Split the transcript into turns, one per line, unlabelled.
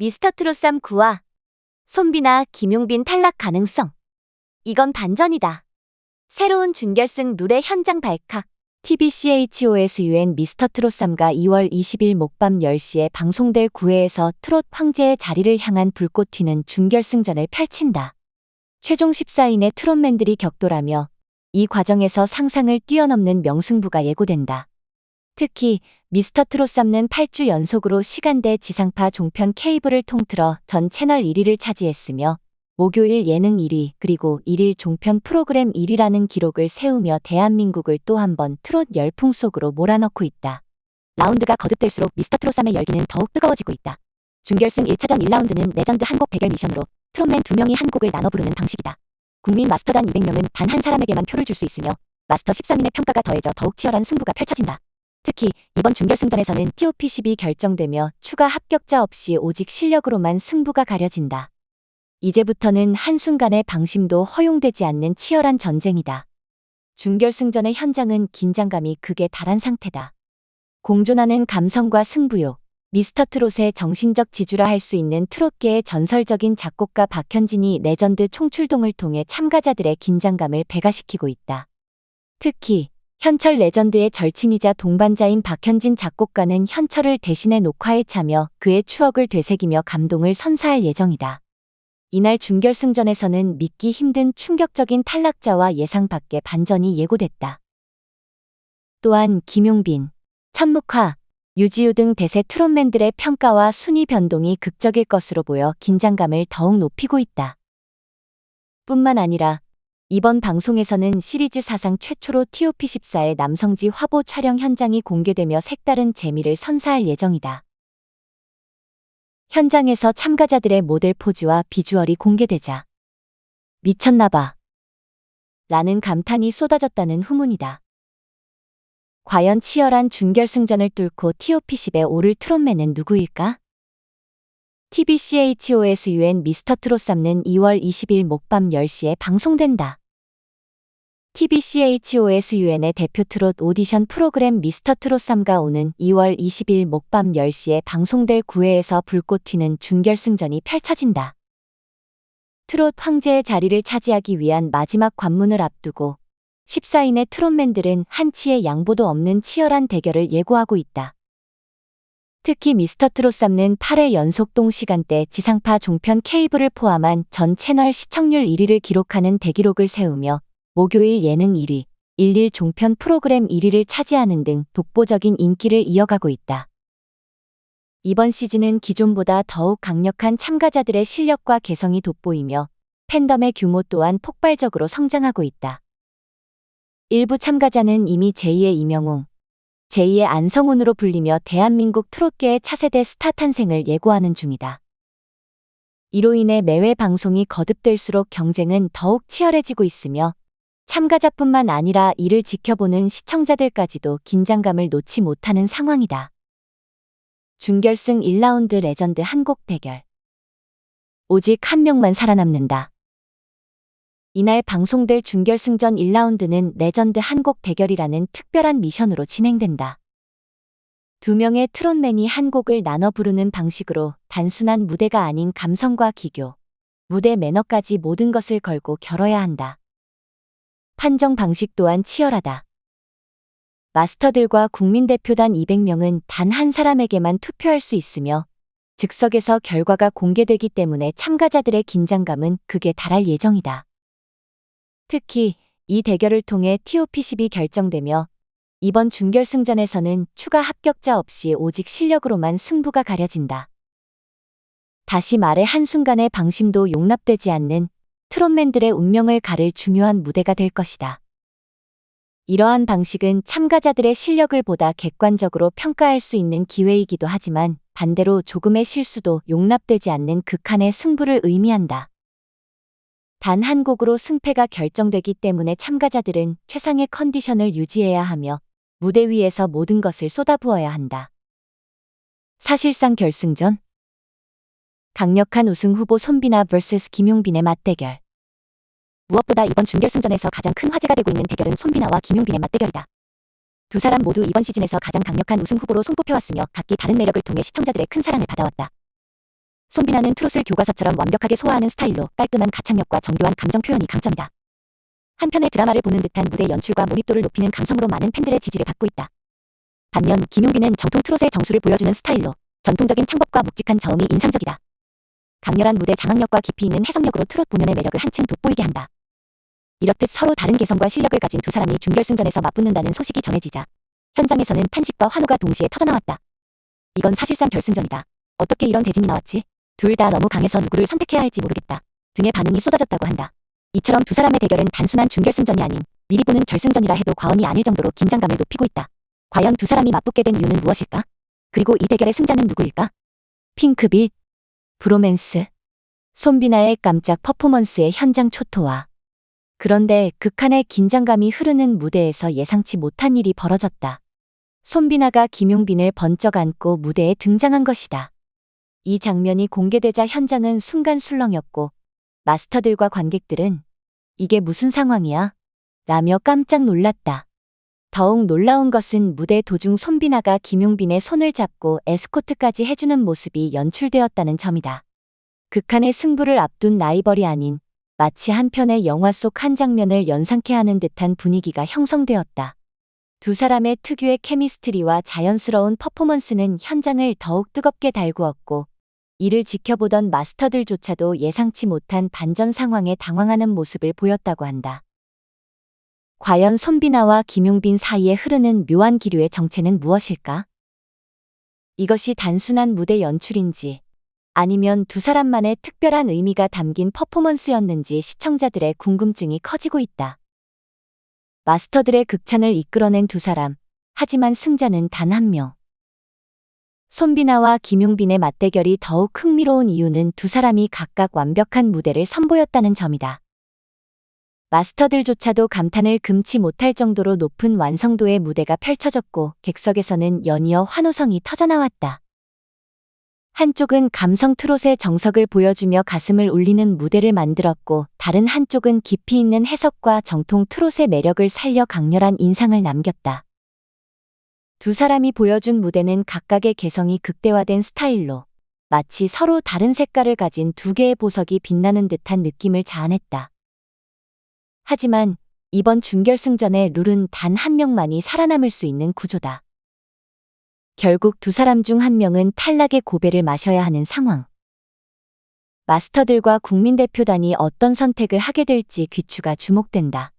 미스터 트롯3 9와 손비나 김용빈 탈락 가능성. 이건 반전이다. 새로운 준결승 룰의 현장 발칵. TBCHOSUN 미스터 트롯3가 2월 20일 목밤 10시에 방송될 9회에서 트롯 황제의 자리를 향한 불꽃 튀는 준결승전을 펼친다. 최종 14인의 트롯맨들이 격돌하며 이 과정에서 상상을 뛰어넘는 명승부가 예고된다. 특히 미스터 트롯 3는 8주 연속으로 시간대 지상파 종편 케이블을 통틀어 전 채널 1위를 차지했으며 목요일 예능 1위 그리고 1일 종편 프로그램 1위라는 기록을 세우며 대한민국을 또 한 번 트롯 열풍 속으로 몰아넣고 있다. 라운드가 거듭될수록 미스터 트롯 3의 열기는 더욱 뜨거워지고 있다. 준결승 1차전 1라운드는 레전드 한 곡 대결 미션으로 트롯맨 두 명이 한 곡을 나눠 부르는 방식이다. 국민 마스터단 200명은 단 한 사람에게만 표를 줄 수 있으며 마스터 13인의 평가가 더해져 더욱 치열한 승부가 펼쳐진다. 특히 이번 준결승전에서는 TOP10이 결정되며 추가 합격자 없이 오직 실력으로만 승부가 가려진다. 이제부터는 한순간의 방심도 허용되지 않는 치열한 전쟁이다. 준결승전의 현장은 긴장감이 극에 달한 상태다. 공존하는 감성과 승부욕, 미스터 트롯의 정신적 지주라 할 수 있는 트롯계의 전설적인 작곡가 박현진이 레전드 총출동을 통해 참가자들의 긴장감을 배가시키고 있다. 특히 현철 레전드의 절친이자 동반자인 박현진 작곡가는 현철을 대신해 녹화에 참여 그의 추억을 되새기며 감동을 선사할 예정이다. 이날 준결승전에서는 믿기 힘든 충격적인 탈락자와 예상 밖의 반전이 예고됐다. 또한 김용빈, 천묵화, 유지우 등 대세 트롯맨들의 평가와 순위 변동이 극적일 것으로 보여 긴장감을 더욱 높이고 있다. 뿐만 아니라 이번 방송에서는 시리즈 사상 최초로 TOP14의 남성지 화보 촬영 현장이 공개되며 색다른 재미를 선사할 예정이다. 현장에서 참가자들의 모델 포즈와 비주얼이 공개되자 미쳤나봐 라는 감탄이 쏟아졌다는 후문이다. 과연 치열한 준결승전을 뚫고 TOP10에 오를 트롯맨은 누구일까? TBCHOSUN 미스터 트롯 3는 2월 20일 목밤 10시에 방송된다. TBCHOSUN의 대표 트롯 오디션 프로그램 미스터 트롯 3가 오는 2월 20일 목밤 10시에 방송될 9회에서 불꽃 튀는 준결승전이 펼쳐진다. 트롯 황제의 자리를 차지하기 위한 마지막 관문을 앞두고 14인의 트롯맨들은 한치의 양보도 없는 치열한 대결을 예고하고 있다. 특히 미스터 트롯 3는 8회 연속 동시간대 지상파 종편 케이블을 포함한 전 채널 시청률 1위를 기록하는 대기록을 세우며 목요일 예능 1위, 11 종편 프로그램 1위를 차지하는 등 독보적인 인기를 이어가고 있다. 이번 시즌은 기존보다 더욱 강력한 참가자들의 실력과 개성이 돋보이며 팬덤의 규모 또한 폭발적으로 성장하고 있다. 일부 참가자는 이미 제2의 이명웅, 제2의 안성훈으로 불리며 대한민국 트롯계의 차세대 스타 탄생을 예고하는 중이다. 이로 인해 매회 방송이 거듭될수록 경쟁은 더욱 치열해지고 있으며 참가자뿐만 아니라 이를 지켜보는 시청자들까지도 긴장감을 놓지 못하는 상황이다. 준결승 1라운드 레전드 한곡 대결. 오직 한 명만 살아남는다. 이날 방송될 준결승전 1라운드는 레전드 한곡 대결이라는 특별한 미션으로 진행된다. 두 명의 트롯맨이 한 곡을 나눠 부르는 방식으로 단순한 무대가 아닌 감성과 기교, 무대 매너까지 모든 것을 걸고 겨뤄야 한다. 판정 방식 또한 치열하다. 마스터들과 국민대표단 200명은 단 한 사람에게만 투표할 수 있으며 즉석에서 결과가 공개되기 때문에 참가자들의 긴장감은 극에 달할 예정이다. 특히 이 대결을 통해 TOP10이 결정되며 이번 준결승전에서는 추가 합격자 없이 오직 실력으로만 승부가 가려진다. 다시 말해 한순간의 방심도 용납되지 않는 트롯맨들의 운명을 가를 중요한 무대가 될 것이다. 이러한 방식은 참가자들의 실력을 보다 객관적으로 평가할 수 있는 기회이기도 하지만 반대로 조금의 실수도 용납되지 않는 극한의 승부를 의미한다. 단 한 곡으로 승패가 결정되기 때문에 참가자들은 최상의 컨디션을 유지해야 하며 무대 위에서 모든 것을 쏟아부어야 한다. 사실상 결승전 강력한 우승 후보 손비나 vs 김용빈의 맞대결 무엇보다 이번 준결승전에서 가장 큰 화제가 되고 있는 대결은 손비나와 김용빈의 맞대결이다. 두 사람 모두 이번 시즌에서 가장 강력한 우승 후보로 손꼽혀왔으며 각기 다른 매력을 통해 시청자들의 큰 사랑을 받아왔다. 손비나는 트롯을 교과서처럼 완벽하게 소화하는 스타일로 깔끔한 가창력과 정교한 감정 표현이 강점이다. 한편의 드라마를 보는 듯한 무대 연출과 몰입도를 높이는 감성으로 많은 팬들의 지지를 받고 있다. 반면 김용빈은 정통 트롯의 정수를 보여주는 스타일로 전통적인 창법과 묵직한 저음이 인상적이다. 강렬한 무대 장악력과 깊이 있는 해석력으로 트롯 본연의 매력을 한층 돋보이게 한다. 이렇듯 서로 다른 개성과 실력을 가진 두 사람이 준결승전에서 맞붙는다는 소식이 전해지자 현장에서는 탄식과 환호가 동시에 터져나왔다. 이건 사실상 결승전이다. 어떻게 이런 대진이 나왔지? 둘 다 너무 강해서 누구를 선택해야 할지 모르겠다. 등의 반응이 쏟아졌다고 한다. 이처럼 두 사람의 대결은 단순한 준결승전이 아닌 미리 보는 결승전이라 해도 과언이 아닐 정도로 긴장감을 높이고 있다. 과연 두 사람이 맞붙게 된 이유는 무엇일까? 그리고 이 대결의 승자는 누구일까? 핑크빛, 브로맨스, 손비나의 깜짝 퍼포먼스의 현장 초토화. 그런데 극한의 긴장감이 흐르는 무대에서 예상치 못한 일이 벌어졌다. 손비나가 김용빈을 번쩍 안고 무대에 등장한 것이다. 이 장면이 공개되자 현장은 순간 술렁였고 마스터들과 관객들은 이게 무슨 상황이야? 라며 깜짝 놀랐다. 더욱 놀라운 것은 무대 도중 손비나가 김용빈의 손을 잡고 에스코트까지 해주는 모습이 연출되었다는 점이다. 극한의 승부를 앞둔 라이벌이 아닌 마치 한 편의 영화 속 한 장면을 연상케 하는 듯한 분위기가 형성되었다. 두 사람의 특유의 케미스트리와 자연스러운 퍼포먼스는 현장을 더욱 뜨겁게 달구었고, 이를 지켜보던 마스터들조차도 예상치 못한 반전 상황에 당황하는 모습을 보였다고 한다. 과연 손비나와 김용빈 사이에 흐르는 묘한 기류의 정체는 무엇일까? 이것이 단순한 무대 연출인지, 아니면 두 사람만의 특별한 의미가 담긴 퍼포먼스였는지 시청자들의 궁금증이 커지고 있다. 마스터들의 극찬을 이끌어낸 두 사람, 하지만 승자는 단 한 명. 손비나와 김용빈의 맞대결이 더욱 흥미로운 이유는 두 사람이 각각 완벽한 무대를 선보였다는 점이다. 마스터들조차도 감탄을 금치 못할 정도로 높은 완성도의 무대가 펼쳐졌고 객석에서는 연이어 환호성이 터져나왔다. 한쪽은 감성 트롯의 정석을 보여주며 가슴을 울리는 무대를 만들었고 다른 한쪽은 깊이 있는 해석과 정통 트롯의 매력을 살려 강렬한 인상을 남겼다. 두 사람이 보여준 무대는 각각의 개성이 극대화된 스타일로 마치 서로 다른 색깔을 가진 두 개의 보석이 빛나는 듯한 느낌을 자아냈다. 하지만 이번 준결승전의 룰은 단 한 명만이 살아남을 수 있는 구조다. 결국 두 사람 중 한 명은 탈락의 고배를 마셔야 하는 상황. 마스터들과 국민대표단이 어떤 선택을 하게 될지 귀추가 주목된다.